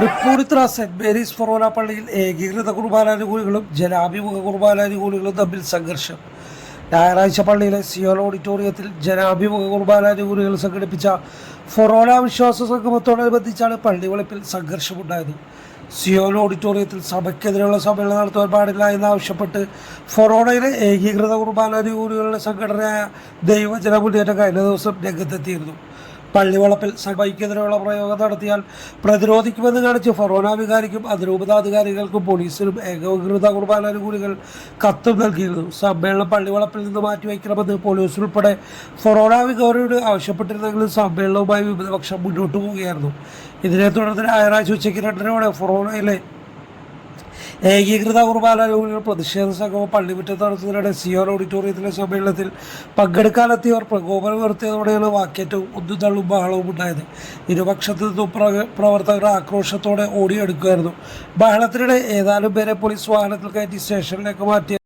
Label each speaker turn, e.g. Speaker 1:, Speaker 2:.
Speaker 1: Tripunithura saint Mary's ഫൊറോന പള്ളിയിൽ ഏകീകൃത കുർബാനാനുകൂലികളും ജനാഭിമുഖ കുർബാനാനുകൂലികളും തമ്മിൽ സംഘർഷം. ഞായറാഴ്ച പള്ളിയിലെ സിയോൾ ഓഡിറ്റോറിയത്തിൽ ജനാഭിമുഖ കുർബാനാനുകൂലികൾ സംഘടിപ്പിച്ച ഫൊറോന വിശ്വാസ സംഗമത്തോടനുബന്ധിച്ചാണ് പള്ളി വെളുപ്പിൽ സംഘർഷമുണ്ടായത്. സിയോൽ ഓഡിറ്റോറിയത്തിൽ സഭയ്ക്കെതിരെയുള്ള സമ്മേളനം നടത്തുവാൻ പാടില്ല എന്നാവശ്യപ്പെട്ട് ഫൊറോണയിലെ ഏകീകൃത കുർബാനാനുകൂലികളുടെ സംഘടനയായ ദൈവജന മുന്നേറ്റം കഴിഞ്ഞ ദിവസം രംഗത്തെത്തിയിരുന്നു. പള്ളിവളപ്പിൽ സഭയ്ക്കെതിരെയുള്ള പ്രയോഗം നടത്തിയാൽ പ്രതിരോധിക്കുമെന്ന് കാണിച്ച് ഫൊറോന വികാരിക്കും അതിരൂപതാധികാരികൾക്കും പോലീസിനും ഏകീകൃത കുർബാനാനുകൂലികൾ കത്തും നൽകിയിരുന്നു. സമ്മേളനം പള്ളിവളപ്പിൽ നിന്ന് മാറ്റിവെക്കണമെന്ന് പോലീസ് ഉൾപ്പെടെ ഫൊറോന വികാരിയോട് ആവശ്യപ്പെട്ടിരുന്നെങ്കിലും സമ്മേളനവുമായി വിമതപക്ഷം മുന്നോട്ട് പോവുകയായിരുന്നു. ഇതിനെ തുടർന്ന് ഞായറാഴ്ച ഉച്ചയ്ക്ക് രണ്ടരയോടെ ഫൊറോണയിലെ ഏകീകൃത കുർബാനാനുകൂലികൾ പ്രതിഷേധ സംഘവും പള്ളിമുറ്റത്ത് നടത്തുന്നതിനിടെ സിയോർ ഓഡിറ്റോറിയത്തിലെ സമ്മേളനത്തിൽ പങ്കെടുക്കാനെത്തിയവർ പ്രകോപനം ഉയർത്തിയതോടെയാണ് വാക്കേറ്റവും ഒന്നുതള്ളും ബഹളവും ഉണ്ടായത്. ഇരുപക്ഷത്തു നിന്നും പ്ര- പ്രവർത്തകർ ആക്രോശത്തോടെ ഓടിയെടുക്കുമായിരുന്നു. ബഹളത്തിനിടെ ഏതാനും പേരെ പോലീസ് വാഹനത്തിൽ കയറ്റി സ്റ്റേഷനിലേക്ക് മാറ്റി.